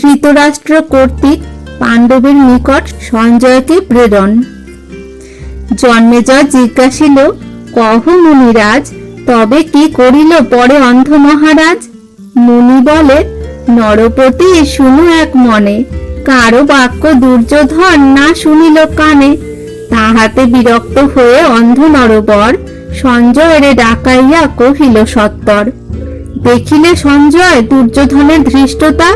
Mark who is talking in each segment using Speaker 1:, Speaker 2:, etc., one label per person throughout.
Speaker 1: ধৃতরাষ্ট্র কর্তৃক পাণ্ডবের নিকট সঞ্জয়কে প্রেরণ। জন্মেজয় জিজ্ঞাসিল, কহ মুনিরাজ, তবে কি করিল পরে অন্ধ মহারাজ মুনি বলে, নরপতি শুনু এক মনে, কারও বাক্য দুর্যোধন না শুনিল কানে। তাহাতে বিরক্ত হয়ে অন্ধ নরবর সঞ্জয়ের ডাকাইয়া কহিল সত্তর, দেখিলে সঞ্জয় দুর্যোধনের ধৃষ্টতা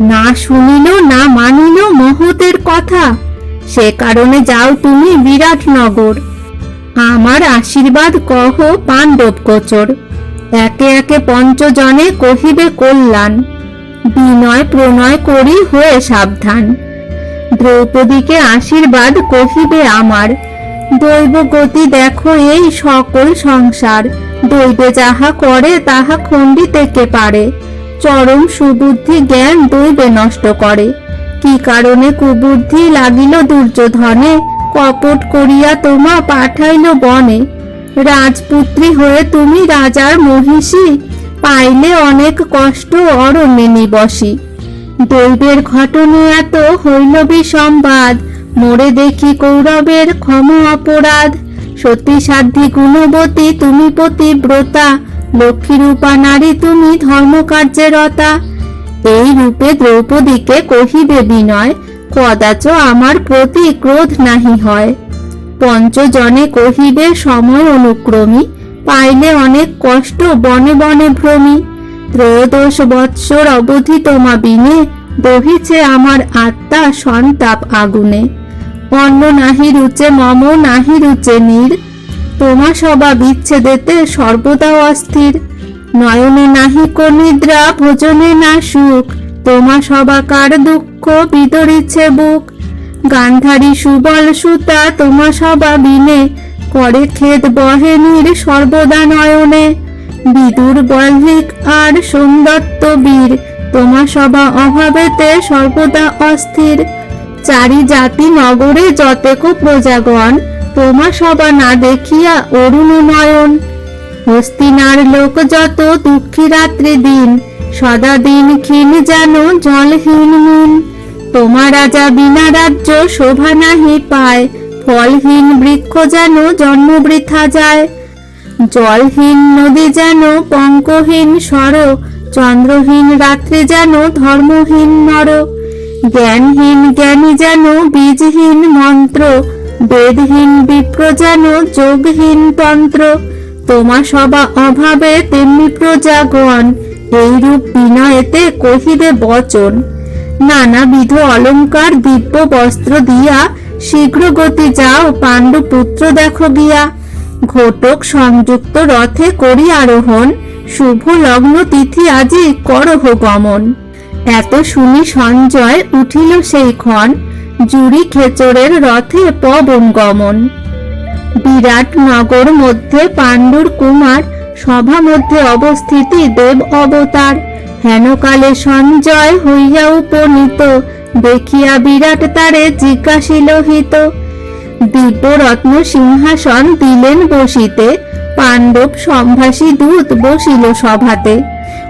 Speaker 1: না শুনিল না মানিল মহতের কথা। সে কারণে যাও তুমি বিরাট নগর আমার আশীর্বাদ কহ পাণ্ডব কোচর একে একে পঞ্চজনে কহিবে কল্যাণ। বিনয় প্রণয় করি হয়ে সাবধান। দ্রৌপদীকে আশীর্বাদ কহিবে আমার। দৈব গতি দেখো এই সকল সংসার। দৈবে যাহা করে, তাহা খণ্ডিতে পারে। চরম সুবুদ্ধি জ্ঞান দৈবে নষ্ট করে। কি কারণে কুবুদ্ধি লাগিল দুর্যোধনে? কপট করিয়া তোমা পাঠাইল বনে। রাজপুত্রী হয়ে তুমি রাজার মহিষী, পাইলে অনেক কষ্ট অরণ্যে নিবসী। দৈবের ঘটনে এত হইল সংবাদ মোরে দেখি কৌরবের ক্ষম অপরাধ। সতী সাধ্যী গুণবতী তুমি পতিব্রতা লক্ষ্মী রূপা নারী, তুমি ধর্মকার্যে রতা এই রূপে দ্রৌপদীকে কহিবে বিনয়, কদাচ আমার প্রতি ক্রোধ নাহি হয়। পঞ্চজনে কহিবে, সময় অনুক্রমী, পাইলে অনেক কষ্ট, বনে বনে ভ্রমি। ত্রয়োদশ বৎসর অবধি তোমা বিনে দহিছে আমার আত্মা সন্তাপ আগুনে। অন্ন নাহি রুচে, মম নাহি রুচে নীর তোমা সবা বিচ্ছেদেতে সর্বদা অস্থির। নয়নে নাহি নিদ্রা ভোজনে না সুখ। তোমা সবাকার দুঃখ বিদরিছে বুক। গান্ধারী সুবল সুতা তোমা সবা বিনে। করে খেদ বহে নীর সর্বদা নয়নে। বিদুর বল্লিক আর সোমদত্ত বীর তোমা সবা অভাবেতে সর্বদা অস্থির। চারি জাতি নগরে যতেক প্রজাগণ তোমা সবা না দেখিয়া অরুণ নয়ন হস্তিনার লোক যত দুঃখী রাত্রি দিন, সদা দিন ক্ষীণ যেন জলহীন মিন। তোমার রাজা বিনা রাজ্য শোভা নাহি পায়, ফলহীন বৃক্ষ যেন জন্ম বৃথা যায়। জলহীন নদী যেন পঙ্কহীন সর চন্দ্রহীন রাত্রি যেন ধর্মহীন নর জ্ঞানহীন জ্ঞানী যেন বীজহীন মন্ত্র বেদহীন বিপ্র যেন যোগহীন তন্ত্র। তোমা সবা অভাবে তেমনি প্রজাগণ, এইরূপ বিনয়েতে কহিবে বচন। নানাবিধ অলংকার দিব্য বস্ত্র দিয়া শীঘ্র গতি যাও পাণ্ডু পুত্র দেখো গিয়া। ঘটক সংযুক্ত রথে করি আরোহণ, শুভ লগ্ন তিথি আজি করহ গমন। এত শুনি সঞ্জয় উঠিল সেই ক্ষণ জুড়ি খেচরের রথে পবন গমন বিরাট নগর মধ্যে পাণ্ডুর কুমার, সভা মধ্যে অবস্থিতি দেব অবতার। হেনকালে সঞ্জয় হইয়া উপনীত, দেখিয়া বিরাট তারে জিজ্ঞাসিল হিত। দিব্য রত্ন সিংহাসন দিলেন বসিতে, পাণ্ডব সম্ভাসী দূত বসিল সভাতে।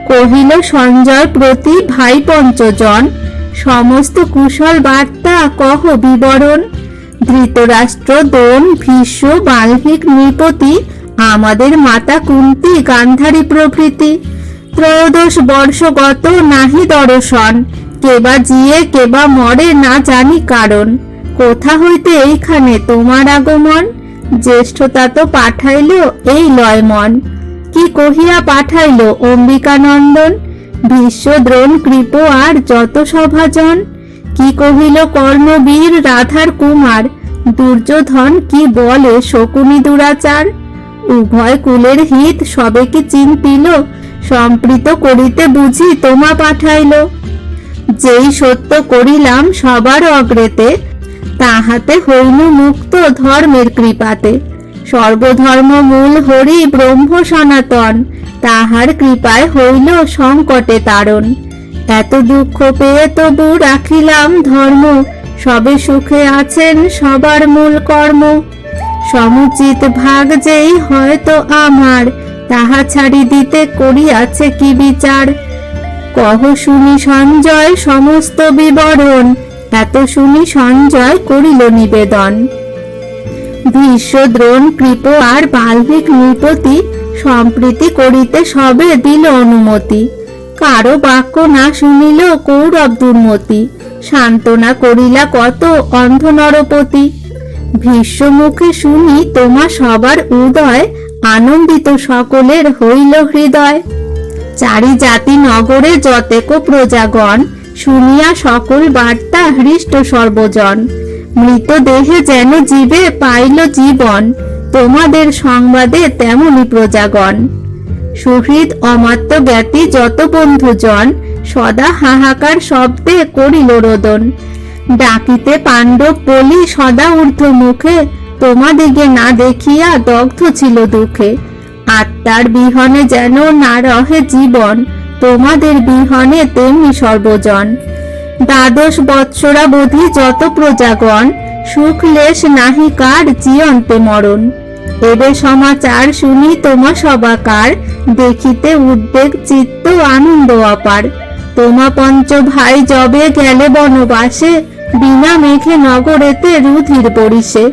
Speaker 1: কহিল, সঞ্জয় প্রতি ভাই পঞ্চজন সমস্ত কুশল বার্তা কহ বিবরণ। ধৃতরাষ্ট্র দোন ভীষ্ম, বাল্মিক, নৃপতি, আমাদের মাতা কুন্তি, গান্ধারী প্রভৃতি। ত্রয়োদশ বর্ষগত নাহি দর্শন, কেবা জিয়ে, কেবা মরে না জানি কারণ। কোথা হইতে এইখানে তোমার আগমন? জ্যেষ্ঠতা তো পাঠাইল এই লয় মন কি কহিয়া পাঠাইল অম্বিকানন্দন? ভীষ্ম দ্রোণ কৃপ আর যত সভাজন? কি কহিল কর্ণবীর রাধার কুমার? দুর্যোধন কি বলে শকুনি দুরাচার? উভয় কুলের হিত সবে কি চিন্তিল সম্প্রীত করিতে বুঝি তোমা পাঠাইল। যেই সত্য করিলাম সবার অগ্রেতে, তাহাতে হইল মুক্ত ধর্মের কৃপাতে। সর্বধর্ম মূল হরি ব্রহ্ম সনাতন। তাহার কৃপায় হইল সংকটে তারণ। এত দুঃখ পেয়ে তবু রাখিলাম ধর্ম, সবে সুখে আছেন সবার মূল কর্ম। সমুচিত ভাগ যেই হয়তো আমার, তাহা ছাড়ি দিতে করিয়াছে কি বিচার? কহ শুনি সঞ্জয় সমস্ত বিবরণ, এত শুনি সঞ্জয় করিল নিবেদন। ভীষ্ম দ্রোণ কৃপ আর বাল্মিক নৃপতি সম্প্রীতি করিতে সবে দিল অনুমতি। কারও বাক্য না শুনিল কৌরব দুর্মতি সান্ত্বনা করিলা কত অন্ধ নরপতি। ভীষ্ম মুখে শুনি তোমা সবার উদয়, আনন্দিত সকলের হইল হৃদয়। চারি জাতি নগরে যতেক প্রজাগণ, শুনিয়া সকল বার্তা হৃষ্ট সর্বজন। মৃতদেহে যেন জীবে পাইল জীবন। তোমাদের সংবাদে তেমনি প্রজাগণ। সুহৃদ অমাত্য জ্ঞাতি যত বন্ধুজন সদা হাহাকার শব্দে করিল রোদন। ডাকিতে পাণ্ডব বলি সদা ঊর্ধ্ব মুখে তোমাদিগে না দেখিয়া দগ্ধ ছিল দুঃখে। আত্মার বিহনে যেন না রহে জীবন, তোমাদের বিহনে তেমনি সর্বজন। দ্বাদশ বৎসরা বোধি যত প্রজাগণ, সুখলেশ নাহি কার, জিয়ন্তে মরণ। এবে সমাচার শুনি তোমা সবাকার, দেখিতে উদ্বেগ, চিত্ত, আনন্দ অপার। তোমা পঞ্চ ভাই জবে গেলে বনবাসে, বিনা মেঘে নগরেতে রুধির পরিষে।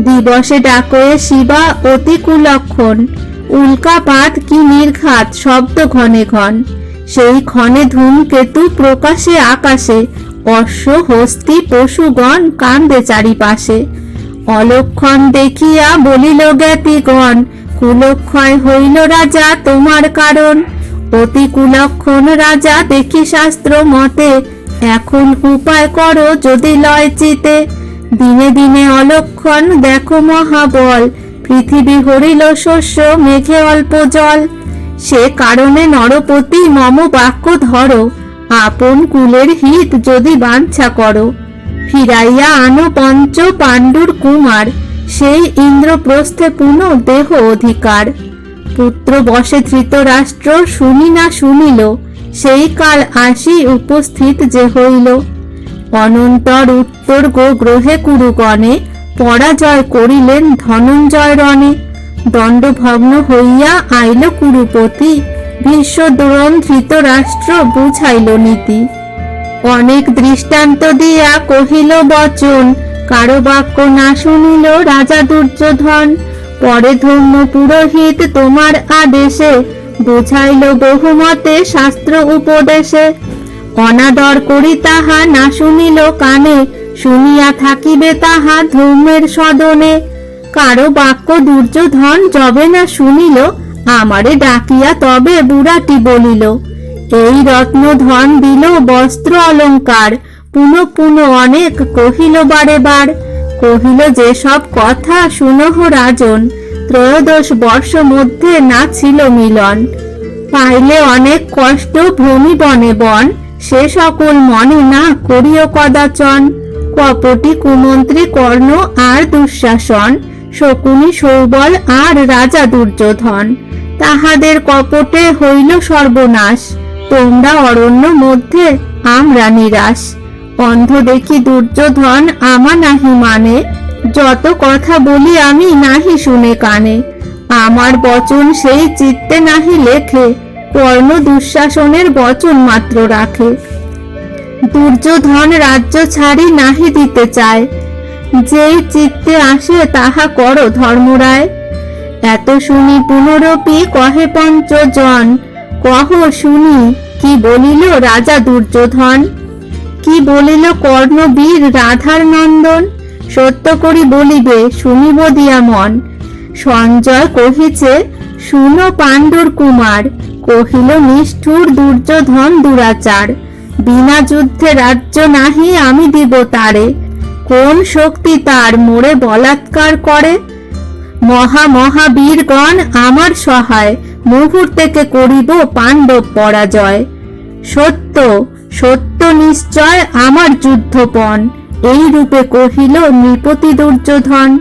Speaker 1: দিবসে ডাকয়ে শিবা অতি কুলক্ষণ উল্কাপাত কি নির্ঘাত শব্দ ঘনে ঘন। সেই ক্ষণে ধূমকেতু প্রকাশে আকাশে, অশ্ব, হস্তি, পশুগণ কান্দে চারিপাশে। অলক্ষণ দেখিয়া বলিল, জ্ঞাতিগণ, কুলক্ষয় হইল রাজা তোমার কারণ। অতি কুলক্ষণ রাজা দেখি শাস্ত্র মতে, এখন উপায় করো যদি লয় চিতে দিনে দিনে অলক্ষণ দেখো মহাবল, পৃথিবী হরিল শস্য, মেঘে অল্প জল। সে কারণে নরপতি মম বাক্য ধরো, আপন কুলের হিত যদি বাঞ্ছা করো। ফিরাইয়া আনো পঞ্চ পাণ্ডুর কুমার, সেই ইন্দ্রপ্রস্থে পুনঃ দেহ অধিকার। পুত্র বসে ধৃতরাষ্ট্র শুনি না শুনিল, সেই কাল আসি উপস্থিত যে হইল। অনন্তর উত্তর গো গ্রহে কুরুগণে, পরাজয় করিলেন ধনঞ্জয় রণে। দণ্ডভগ্ন হইয়া আইল কুরুপতি দ্রোণ ধৃতরাষ্ট্র বুঝাইল নীতি। অনেক দৃষ্টান্ত দিয়া কহিল, বচন, কারও বাক্য না শুনিল রাজা দুর্যোধন। পরে ধর্ম পুরোহিত তোমার আদেশে, বুঝাইল বহুমতে শাস্ত্র উপদেশে। অনাদর করি তাহা না শুনিল কানে, শুনিয়া থাকিবে তাহা ধর্মের সদনে। কারও বাক্য দুর্যোধন যবে না শুনিল, আমারে ডাকিয়া তবে বুড়াটি বলিল এই রত্ন ধন দিল বস্ত্র অলঙ্কার। পুনঃ পুনঃ অনেক কহিল বারে বার। কহিল যে সব কথা শুনহ রাজন, ত্রয়োদশ বর্ষ মধ্যে না ছিল মিলন। পাইলে অনেক কষ্ট ভূমি বনে বন, সে সকল মনে না করিও কদাচন। কপটি কুমন্ত্রী কর্ণ আর দুঃশাসন, শকুনি সৌবল আর রাজা দুর্যোধন। তাহাদের কপটে হইল সর্বনাশ। তোমরা অরণ্য মধ্যে আমরা নিরাশ অন্ধ দেখি দুর্যোধন আমা নাহি মানে। যত কথা বলি আমি নাহি শুনে কানে। আমার বচন সেই চিত্তে নাহি লেখে, কর্ণ দুঃশাসনের বচন মাত্র রাখে। দুর্যোধন রাজ্য ছাড়ি নাহি দিতে চায়। যেই চিত্তে আসে তাহা করো ধর্মরায়। এত শুনি পুনরপি কহে পঞ্চজন কহ শুনি, কি বলিল রাজা দুর্যোধন? কি বলিল কর্ণবীর রাধার নন্দন সত্য করি বলিবে, শুনিব দিয়া মন। সঞ্জয় কহিছে, শুনো পাণ্ডুর কুমার, কহিল নিষ্ঠুর দুর্যোধন দুরাচার। বিনা যুদ্ধে রাজ্য নাহি, আমি দিব তারে। কোন শক্তি তার মোরে বলাৎকার করে? মহা মহাবীরগণ আমার সহায়। মুহূর্তেকে করিব পাণ্ডব পরাজয়। সত্য সত্য নিশ্চয় আমার যুদ্ধপণ এই রূপে কহিল নৃপতি দুর্যোধন।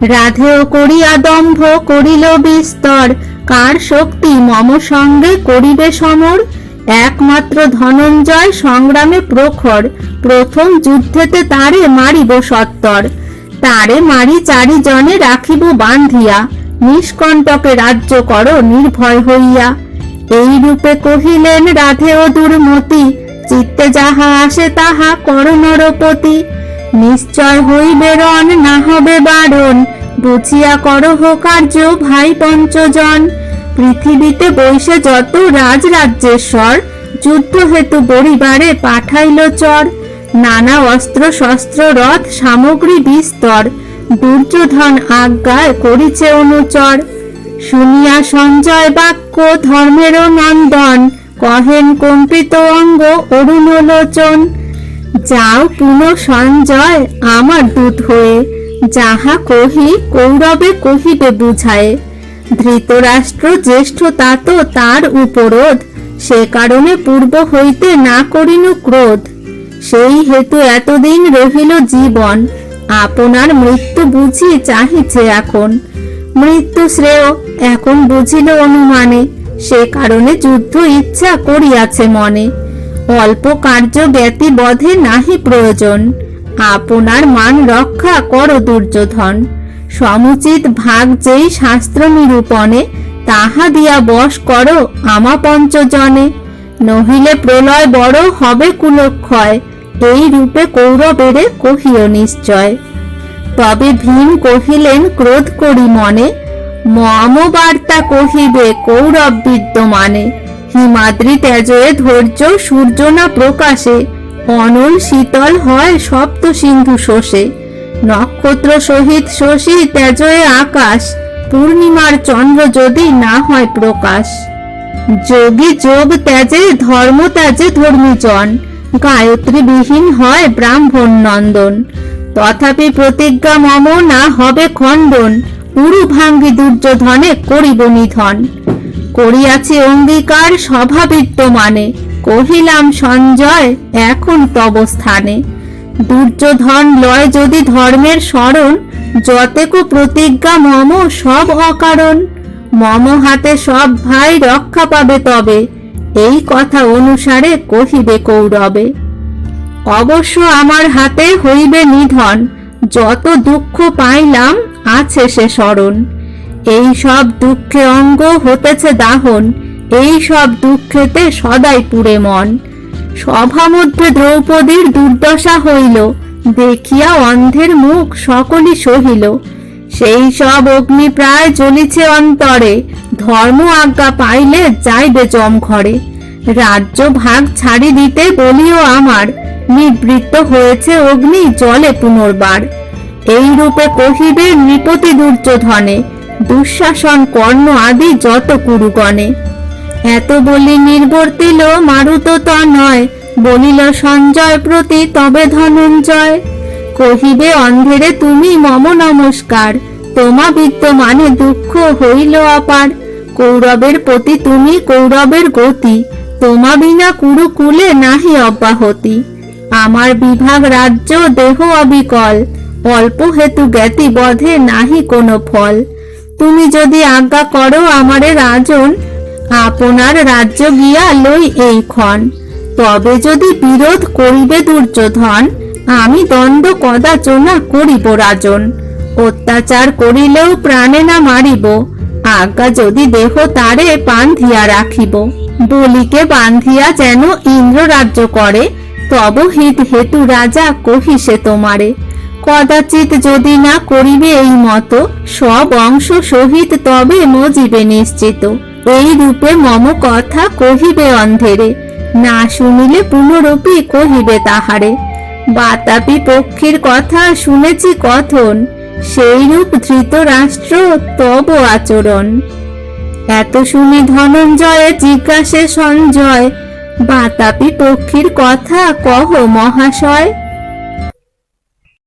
Speaker 1: রাধেয় করিয়া দম্ভ, করিল বিস্তর, কার শক্তি মম সঙ্গে করিবে সমর? একমাত্র ধনঞ্জয় সংগ্রামে প্রখর, প্রথম যুদ্ধেতে তারে মারিব সত্তর। তারে মারি চারিজনে রাখিব বান্ধিয়া। নিষ্কণ্টকে রাজ্য কর নির্ভয় হইয়া। এই রূপে কহিলেন, রাধে ও দুর্মতি চিত্তে যাহা আসে তাহা কর নরপতি। নিশ্চয় হইবে রণ, না হবে বারণ। বুঝিয়া করহ কার্য, ভাই পঞ্চজন। পৃথিবীতে বৈশে যত রাজ রাজ্যেশ্বর যুদ্ধ হেতু বরিবারে পাঠাইল চর। নানা অস্ত্র শস্ত্র রথ, সামগ্রী, বিস্তর। দুর্যোধন আজ্ঞায় করিছে অনুচর। শুনিয়া সঞ্জয় বাক্য ধর্মের নন্দন, কহেন কম্পিত অঙ্গ অরুণলোচন যাও পুনঃ সঞ্জয় আমার দূত হয়ে, যাহা কহি কৌরবে কহিবে বুঝায়ে। ধৃতরাষ্ট্র জ্যেষ্ঠ তাত তার উপরোধ, সে কারণে পূর্ব হইতে না করিনু ক্রোধ। সেই হেতু এতদিন রহিল জীবন আপনার মৃত্যু বুঝি চাহিছে এখন। মৃত্যু শ্রেয় এখন বুঝিল অনুমানে, সে কারণে যুদ্ধ ইচ্ছা করিয়াছে মনে। অল্প কার্য জ্ঞাতি বধে নাহি প্রয়োজন। আপনার মান রক্ষা করো দুর্যোধন। সমুচিত ভাগ যেই শাস্ত্র নিরূপণে, তাহা দিয়া বশ করো আমা পঞ্চজনে। নহিলে প্রলয় বড় হবে কুলক্ষয়। এই রূপে কৌরবেরে কহিও নিশ্চয়। তবে ভীম কহিলেন, ক্রোধ করি মনে মম বার্তা কহিবে কৌরব বিদ্যমানে। হিমাদ্রি তেজয়ে ধৈর্য, সূর্য না প্রকাশে, অনল শীতল হয় সপ্ত সিন্ধু শোষে। নক্ষত্র সহিত শশী তেজয়ে আকাশ, পূর্ণিমার চন্দ্র যদি না হয় প্রকাশ। যোগী যোগ ত্যাজে ধর্ম ত্যাজে ধর্মীজন। গায়ত্রী বিহীন হয় ব্রাহ্মণ নন্দন। তথাপি প্রতিজ্ঞা মম না হবে খণ্ডন। উরু ভাঙ্গি দুর্যোধনে করিব নিধন। করিয়াছি অঙ্গীকার সভা মানে কহিলাম, সঞ্জয়, এখন তব স্থানে। দুর্যোধন লয় যদি ধর্মের স্মরণ, যতেকু প্রতিজ্ঞা মম সব অকারণ। মম হাতে সব ভাই রক্ষা পাবে তবে। এই কথা অনুসারে কহিবে কৌরবে, অবশ্য আমার হাতে হইবে নিধন, যত দুঃখ পাইলাম আছে সে স্মরণ। এই সব দুঃখে অঙ্গ হতেছে দাহন, এই সব দুঃখেতে সদাই পুরে মন। সভা মধ্যে দ্রৌপদীর দুর্দশা হইল, দেখিয়া অন্ধের মুখ সকলই সহিল। সেই সব অগ্নি প্রায় জ্বলিছে অন্তরে, ধর্ম আজ্ঞা পাইলে যাইবে জম ঘরে। রাজ্য ভাগ ছাড়ি দিতে বলিও আমার, নিবৃত্ত হয়েছে অগ্নি জলে পুনর্বার। এই রূপে কহিবে নৃপতি দুর্যোধনে, দুঃশাসন কর্ণ আদি যত কুরুগণে। এত বলি নির্বর্তিল, মারুত ত নয়, বলিল সঞ্জয় প্রতি তবে ধনঞ্জয়। কহিবে অন্ধেরে, তুমি মম নমস্কার, তোমা বিদ্যমানে দুঃখ হইল অপার কৌরবের প্রতি তুমি কৌরবের গতি। তোমা বিনা কুরুকুলে নাহি অব্যাহতি। আমার বিভাগ রাজ্য দেহ অবিকল, অল্প হেতু জ্ঞাতি বধে নাহি কোনো ফল। তুমি যদি আজ্ঞা করো আমারে রাজন, আপনার রাজ্য গিয়া লই এই ক্ষণ। তবে যদি বিরোধ করিবে দুর্যোধন, আমি দ্বন্দ্ব কদাচনা করিব রাজন। অত্যাচার করিলেও প্রাণে না মারিব, আজ্ঞা যদি দেহ তারে বান্ধিয়া রাখিব। বলিকে বান্ধিয়া যেন ইন্দ্র রাজ্য করে, তব হিত হেতু রাজা কহিসে তোমারে। কদাচিৎ যদি না করিবে এই মতো, সব অংশ সহিত তবে মজিবে নিশ্চিত। এই রূপে মম কথা কহিবে অন্ধেরে, না শুনিলে পুনরূপী কহিবে তাহারে। বাতাপি পক্ষীর কথা শুনেছি কথন, সেই রূপ ধৃত রাষ্ট্র তব আচরণ। এত শুনি ধনঞ্জয়ে জিজ্ঞাসে সঞ্জয় বাতাপি পক্ষীর কথা কহ মহাশয়।